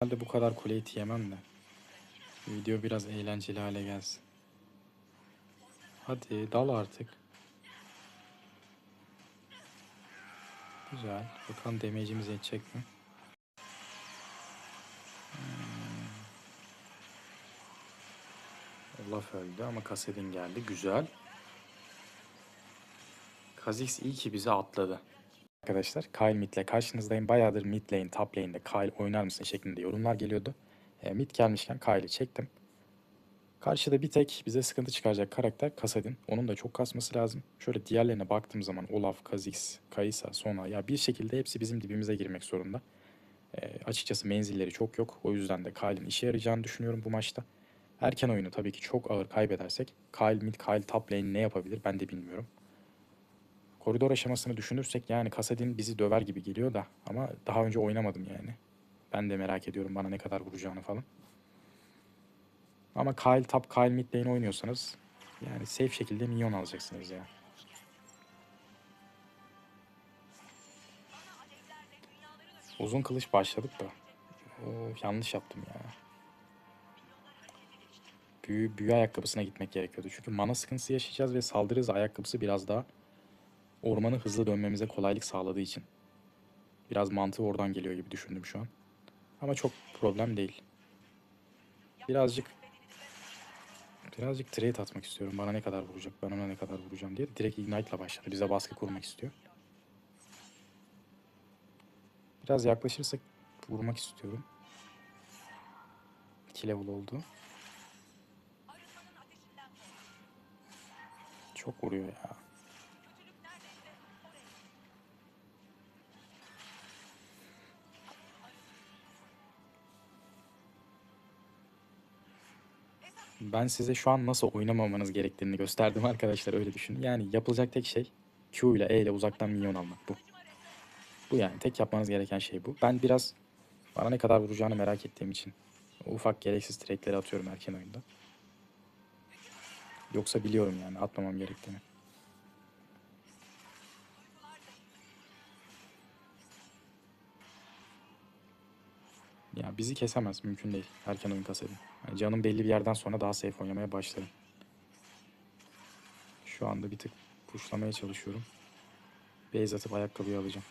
Herhalde bu kadar kuleyi yemem de. Video biraz eğlenceli hale gelsin. Hadi dal artık. Güzel. Bakalım damage'imiz yetecek mi? Hmm. Olaf öldü ama Kasedin geldi. Güzel. Kha'Zix iyi ki bizi atladı. Arkadaşlar Kyle mid'le karşınızdayım. Bayağıdır mid lane, top lane'de Kyle oynar mısın şeklinde yorumlar geliyordu. E, mid gelmişken Kyle'i çektim. Karşıda bir tek bize sıkıntı çıkaracak karakter Kasadin. Onun da çok kasması lazım. Şöyle diğerlerine baktığım zaman Olaf, Kha'Zix, Kai'Sa, Sona ya bir şekilde hepsi bizim dibimize girmek zorunda. E, açıkçası menzilleri çok yok. O yüzden de Kyle'in işe yarayacağını düşünüyorum bu maçta. Erken oyunu tabii ki çok ağır kaybedersek Kyle mid, Kyle top lane ne yapabilir ben de bilmiyorum. Koridor aşamasını düşünürsek yani Kasadin bizi döver gibi geliyor da ama daha önce oynamadım yani. Ben de merak ediyorum bana ne kadar vuracağını falan. Ama Kyle top, Kyle mid lane oynuyorsanız yani safe şekilde minyon alacaksınız ya. Uzun kılıç başladık da. Of, yanlış yaptım ya. Büyü, büyü ayakkabısına gitmek gerekiyordu. Çünkü mana sıkıntısı yaşayacağız ve saldırı hızı ayakkabısı biraz daha ormanı hızlı dönmemize kolaylık sağladığı için. Biraz mantığı oradan geliyor gibi düşündüm şu an. Ama çok problem değil. Birazcık birazcık trade atmak istiyorum. Bana ne kadar vuracak, ben ona ne kadar vuracağım diye. Direkt Ignite'la başladı. Bize baskı kurmak istiyor. Biraz yaklaşırsak vurmak istiyorum. 2 level oldu. Çok vuruyor ya. Ben size şu an nasıl oynamamanız gerektiğini gösterdim arkadaşlar öyle düşünün. Yani yapılacak tek şey Q ile E ile uzaktan minyon almak bu. Bu yani tek yapmanız gereken şey bu. Ben biraz bana ne kadar vuracağını merak ettiğim için ufak gereksiz trade'leri atıyorum erken oyunda. Yoksa biliyorum yani atmamam gerektiğini. Ya bizi kesemez mümkün değil. Erken oyun kasabı. Canım belli bir yerden sonra daha safe oynamaya başlarım. Şu anda bir tık pushlamaya çalışıyorum. Base atıp ayakkabıyı alacağım.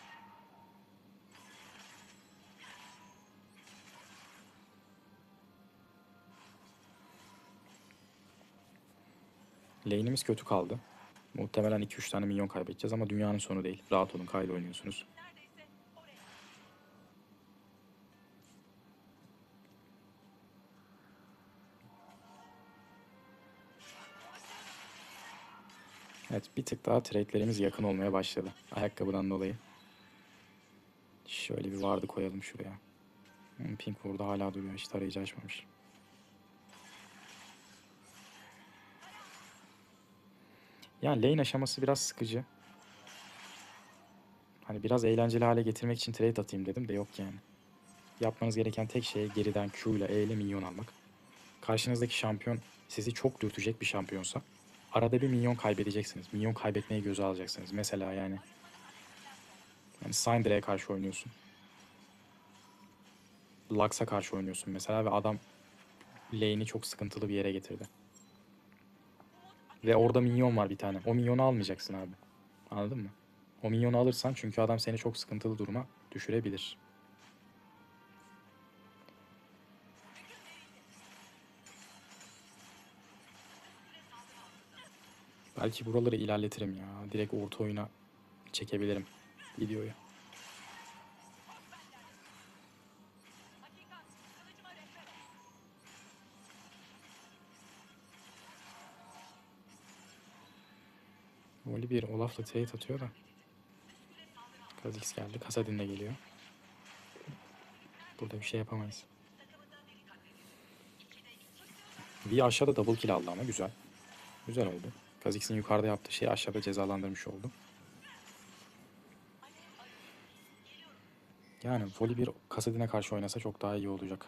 Lane'imiz kötü kaldı. Muhtemelen 2-3 tane milyon kaybedeceğiz ama dünyanın sonu değil. Rahat olun Kyle oynuyorsunuz. Evet bir tık daha trade'lerimiz yakın olmaya başladı. Ayakkabıdan dolayı. Şöyle bir vardı koyalım şuraya. Hmm, Pink burada hala duruyor. Hiç tarayıcı açmamış. Yani lane aşaması biraz sıkıcı. Hani biraz eğlenceli hale getirmek için trade atayım dedim de yok yani. Yapmanız gereken tek şey geriden Q ile E ile minyon almak. Karşınızdaki şampiyon sizi çok dürtecek bir şampiyonsa arada bir minyon kaybedeceksiniz. Minyon kaybetmeyi göze alacaksınız. Mesela yani yani Syndra'ya karşı oynuyorsun. Lux'a karşı oynuyorsun mesela ve adam lane'i çok sıkıntılı bir yere getirdi. Ve orada minyon var bir tane. O minyonu almayacaksın abi. Anladın mı? O minyonu alırsan çünkü adam seni çok sıkıntılı duruma düşürebilir. Belki buraları ilerletirim ya. Direkt orta oyuna çekebilirim videoyu. Voli bir Olaf'la trade atıyor da. Kha'Zix geldi. Kasadin de geliyor. Burada bir şey yapamayız. V aşağıda double kill aldı ama güzel. Güzel oldu. Kha'Zix'in yukarıda yaptığı şeyi aşağıda cezalandırmış oldu. Yani Voli bir Kasadin'e karşı oynasa çok daha iyi olacak.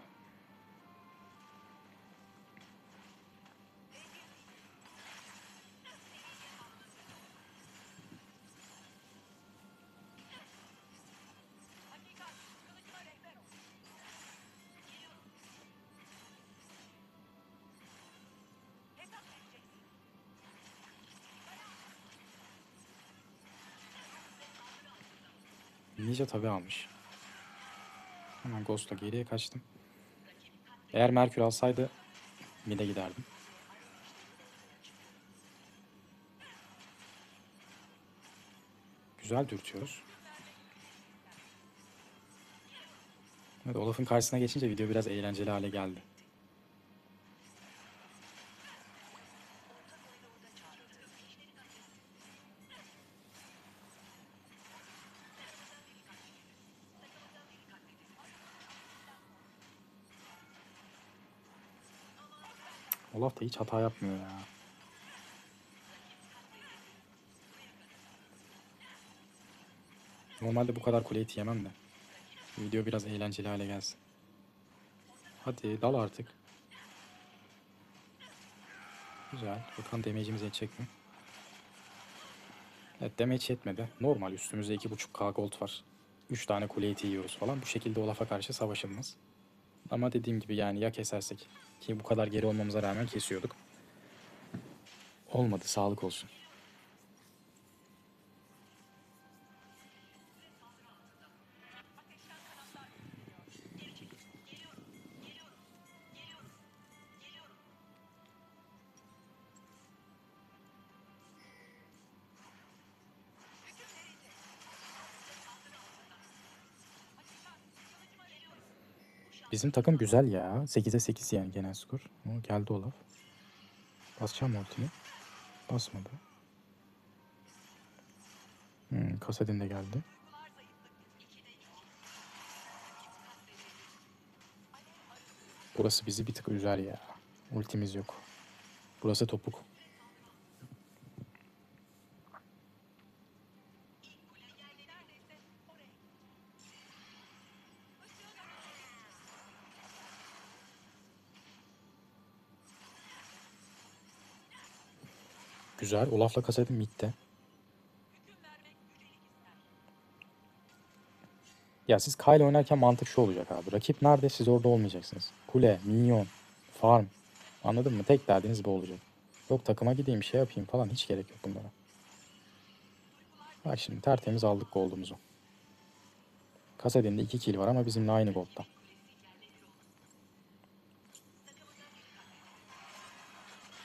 Ninja tabi almış. Hemen Ghost'la geriye kaçtım. Eğer Merkür alsaydı mid'e giderdim. Güzel dürtüyoruz. Evet, Olaf'ın karşısına geçince video biraz eğlenceli hale geldi. Olaf da hiç hata yapmıyor ya. Normalde bu kadar kule eti yemem de. Video biraz eğlenceli hale gelsin. Hadi dal artık. Güzel. Bakalım damage'imiz yetecek mi? Evet damage yetmedi. Normal üstümüzde 2.5k gold var. 3 tane kule yiyoruz falan. Bu şekilde Olaf'a karşı savaşılmaz. Ama dediğim gibi yani ya kesersek ki bu kadar geri olmamıza rağmen kesiyorduk. Olmadı sağlık olsun. Bizim takım güzel ya. 8'e 8 yani genel skor. O geldi Olaf. Basacağım ultini. Basmadı. Hmm, Kasadin de geldi. Burası bizi bir tık üzer ya. Ultimiz yok. Burası topuk. Güzel. Olaf'la Kasadin midde. Ya siz Kyle oynarken mantık şu olacak abi. Rakip nerede siz orada olmayacaksınız. Kule, minyon, farm. Anladın mı? Tek derdiniz bu olacak. Yok takıma gideyim şey yapayım falan hiç gerek yok bunlara. Bak şimdi tertemiz aldık gold'umuzu. Kasadin'de 2 kill var ama bizimle aynı gold'da.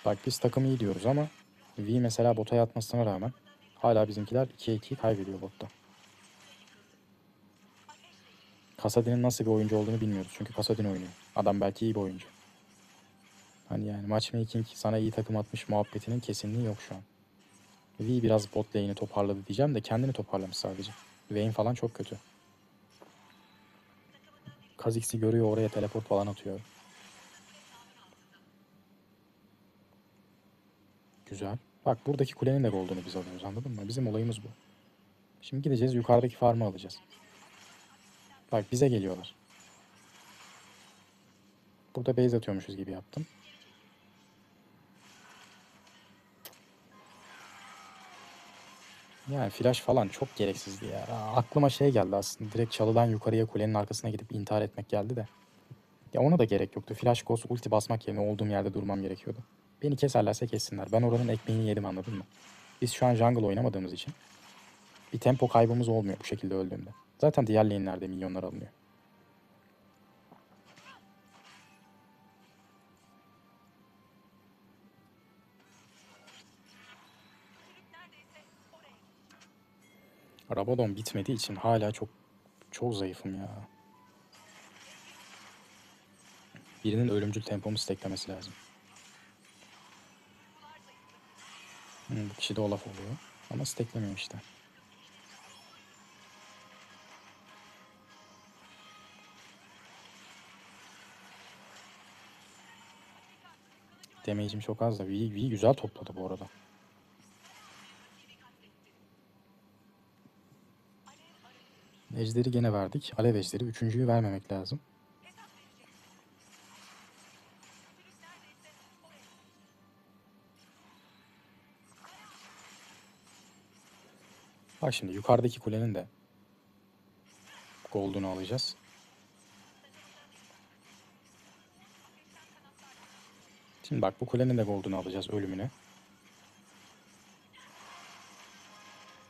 Bak biz takım iyi diyoruz ama V mesela bota yatmasına rağmen hala bizimkiler 2'ye 2 kaybediyor botta. Kasadin'in nasıl bir oyuncu olduğunu bilmiyoruz. Çünkü Kasadin oynuyor. Adam belki iyi bir oyuncu. Hani yani matchmaking sana iyi takım atmış muhabbetinin kesinliği yok şu an. V biraz bot lane'i toparladı diyeceğim de kendini toparlamış sadece. Vayne falan çok kötü. Kha'Zix'i görüyor oraya teleport falan atıyor. Güzel. Bak buradaki kulenin de gold'unu biz alıyoruz anladın mı? Bizim olayımız bu. Şimdi gideceğiz yukarıdaki farmı alacağız. Bak bize geliyorlar. Burada base atıyormuşuz gibi yaptım. Yani flash falan çok gereksizdi ya. Aklıma şey geldi aslında. Direkt çalıdan yukarıya kulenin arkasına gidip intihar etmek geldi de. Ya ona da gerek yoktu. Flash ghost ulti basmak yerine olduğum yerde durmam gerekiyordu. Beni keserlerse kessinler. Ben oranın ekmeğini yedim anladın mı? Biz şu an jungle oynamadığımız için bir tempo kaybımız olmuyor bu şekilde öldüğümde. Zaten diğer lane'lerde milyonlar alınıyor. Rabadon bitmediği için hala çok çok zayıfım ya. Birinin ölümcül tempomu steklemesi lazım. Hmm, bu kişi de Olaf oluyor. Ama steklemiyor işte. Damage'im çok az da V, güzel topladı bu arada. Ejderi gene verdik. Alev ejderi. Üçüncüyü vermemek lazım. Bak şimdi yukarıdaki kulenin de gold'unu alacağız. Şimdi bak bu kulenin de gold'unu alacağız ölümüne.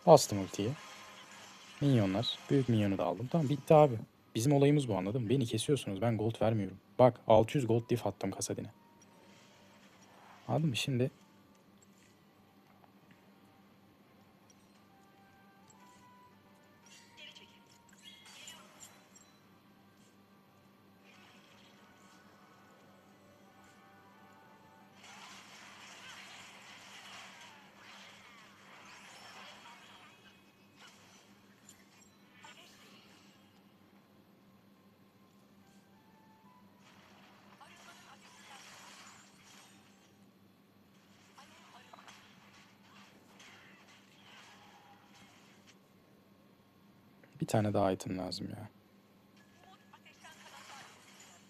Bastım ultiyi. Minyonlar. Büyük minyonu da aldım. Tamam bitti abi. Bizim olayımız bu anladın mı? Beni kesiyorsunuz. Ben gold vermiyorum. Bak 600 gold diff attım kasadine. Anladın mı? Şimdi bir tane daha item lazım ya.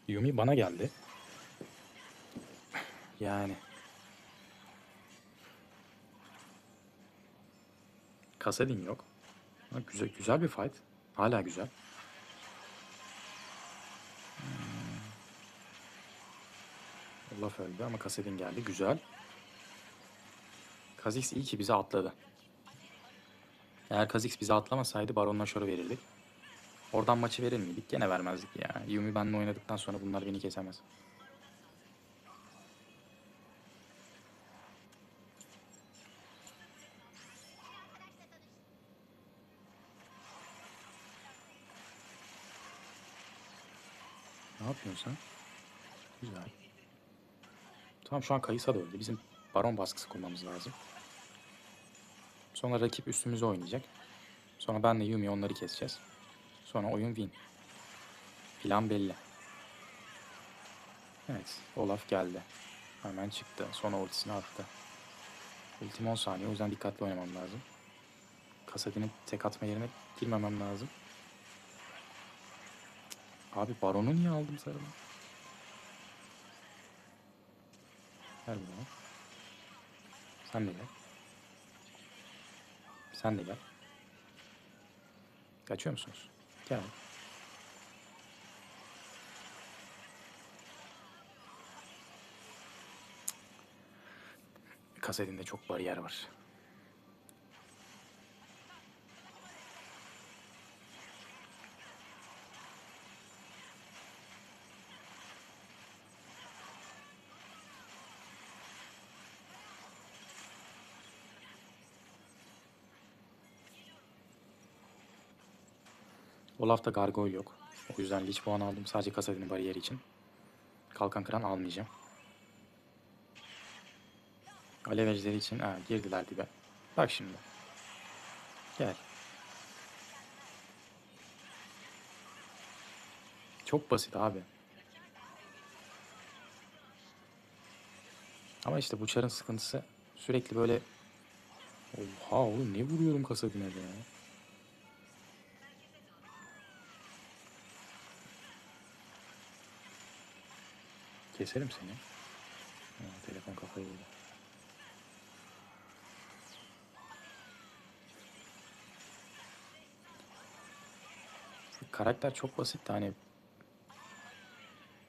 Yumi bana geldi. Yani. Kasadin yok. Ha, güzel güzel bir fight. Hala güzel. Hmm. Olaf öldü ama Kasadin geldi. Güzel. Kha'Zix iyi ki bizi atladı. Eğer Kha'Zix bizi atlamasaydı Baron'la şoru verirdik. Oradan maçı verir miydik? Gene vermezdik ya. Yumi benimle oynadıktan sonra bunlar beni kesemez. Ne yapıyorsun sen? Güzel. Tamam şu an Kayısa da öldü. Bizim baron baskısı kurmamız lazım. Sonra rakip üstümüze oynayacak. Sonra benle Yumi onları keseceğiz. Sonra oyun win. Plan belli. Evet, Olaf geldi. Hemen çıktı. Sonra ultisini attı. Ultim 10 saniye. O yüzden dikkatli oynamam lazım. Kasadin'in tek atma yerine girmemem lazım. Abi Baron'u niye aldım sarılı? Gel buraya. Sen de gel. Sen de gel. Kaçıyor musunuz? Gel. Kasetinde çok bariyer var. Olaf'ta gargoyle yok. O yüzden Lich puan aldım. Sadece Kasadin'in bariyeri için. Kalkan kıran almayacağım. Alev ejderi için ha, girdiler dibe. Bak şimdi. Gel. Çok basit abi. Ama işte bu çarın sıkıntısı sürekli böyle Oha oğlum ne vuruyorum Kasadin'e ya. Keserim seni. Ha, telefon kafayı yedi. Karakter çok basit hani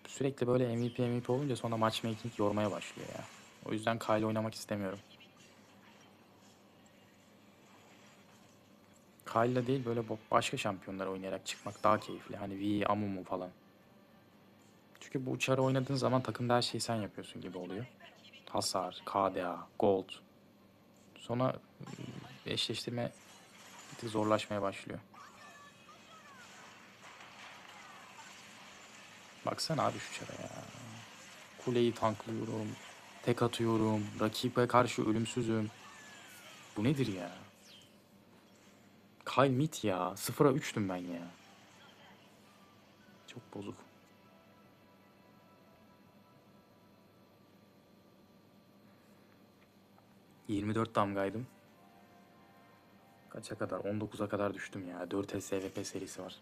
sürekli böyle MVP MVP olunca sonra matchmaking yormaya başlıyor ya. O yüzden Kyle oynamak istemiyorum. Kyle'la değil böyle başka şampiyonlar oynayarak çıkmak daha keyifli. Hani V, Amumu falan. Çünkü bu uçarı oynadığın zaman takımda her şeyi sen yapıyorsun gibi oluyor. Hasar, KDA, Gold. Sonra ıı, eşleştirme bir zorlaşmaya başlıyor. Baksana abi şu çara ya. Kuleyi tanklıyorum. Tek atıyorum. Rakibe karşı ölümsüzüm. Bu nedir ya? Kyle Mit ya. 0'a 3'tüm ben ya. Çok bozuk. ...24 damgaydım. Kaça kadar? 19'a kadar düştüm ya. 4 SVP serisi var.